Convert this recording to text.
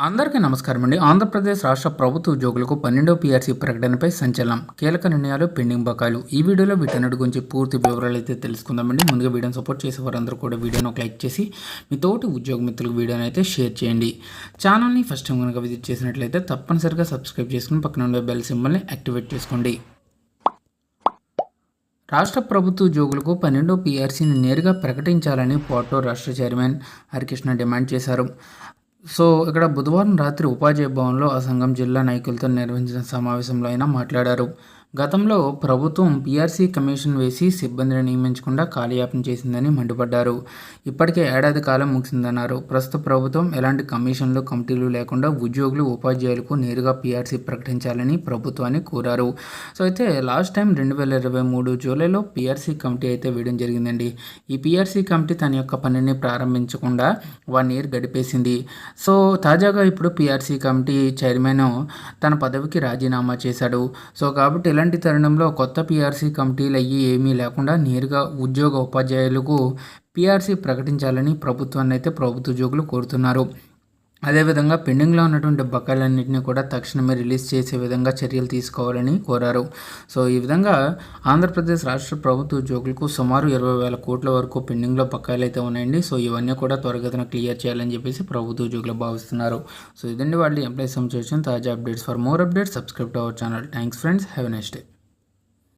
అందరికీ నమస్కారం అండి. ఆంధ్రప్రదేశ్ రాష్ట్ర ప్రభుత్వ ఉద్యోగులకు పన్నెండో పీఆర్సీ ప్రకటనపై సంచలనం. కీలక నిర్ణయాలు పెండింగ్ బకాయిలు. ఈ వీడియోలో వీటన్నిటి గురించి పూర్తి వివరాలు అయితే తెలుసుకుందామండి ముందుగా వీడియోని సపోర్ట్ చేసే వారందరూ కూడా వీడియోని ఒక లైక్ చేసి మీ తోటి ఉద్యోగ మిత్రులకు వీడియోని అయితే షేర్ చేయండి. ఛానల్ని ఫస్ట్ టైం కనుక విజిట్ చేసినట్లయితే తప్పనిసరిగా సబ్స్క్రైబ్ చేసుకుని పక్కన ఉండే బెల్ సింబల్ని యాక్టివేట్ చేసుకోండి. రాష్ట్ర ప్రభుత్వ ఉద్యోగులకు పన్నెండో పీఆర్సీని నేరుగా ప్రకటించాలని పోటో రాష్ట్ర చైర్మన్ హరికృష్ణ డిమాండ్ చేశారు. సో ఇక్కడ బుధవారం రాత్రి ఉపాధ్యాయ భవన్లో ఆ సంఘం జిల్లా నాయకులతో నిర్వహించిన సమావేశంలో ఆయన మాట్లాడారు. గతంలో ప్రభుత్వం పీఆర్సీ కమిషన్ వేసి సిబ్బందిని నియమించకుండా కాలయాపన చేసిందని మండిపడ్డారు. ఇప్పటికే ఏడాది కాలం ముగిసిందన్నారు. ప్రస్తుత ప్రభుత్వం ఎలాంటి కమిషన్లు కమిటీలు లేకుండా ఉద్యోగులు ఉపాధ్యాయులకు నేరుగా పీఆర్సీ ప్రకటించాలని ప్రభుత్వాన్ని కోరారు. సో అయితే లాస్ట్ టైం రెండు వేల ఇరవై మూడు జూలైలో పీఆర్సీ కమిటీ అయితే వేయడం జరిగిందండి. ఈ పీఆర్సీ కమిటీ తన యొక్క పనిని ప్రారంభించకుండా వన్ ఇయర్ గడిపేసింది. సో తాజాగా ఇప్పుడు పీఆర్సీ కమిటీ చైర్మన్ తన పదవికి రాజీనామా చేశాడు. సో కాబట్టి ఇలాంటి తరుణంలో కొత్త పీఆర్సీ కమిటీలు అయ్యి ఏమీ లేకుండా నేరుగా ఉద్యోగ ఉపాధ్యాయులకు పీఆర్సీ ప్రకటించాలని ప్రభుత్వాన్ని అయితే ప్రభుత్వ ఉద్యోగులు కోరుతున్నారు. అదేవిధంగా పెండింగ్లో ఉన్నటువంటి బకాయిలన్నింటినీ కూడా తక్షణమే రిలీజ్ చేసే విధంగా చర్యలు తీసుకోవాలని కోరారు. సో ఈ విధంగా ఆంధ్రప్రదేశ్ రాష్ట్ర ప్రభుత్వ ఉద్యోగులకు సుమారు ఇరవై వేల కోట్ల వరకు పెండింగ్లో బకాయిలు అయితే ఉన్నాయండి. సో ఇవన్నీ కూడా త్వరగతిన క్లియర్ చేయాలని చెప్పేసి ప్రభుత్వ ఉద్యోగులు భావిస్తున్నారు. సో ఇదండి వాళ్ళు ఎంప్లాయీస్ సంబంధించిన తాజా updates. For more updates subscribe to our channel. Thanks friends. Have next day.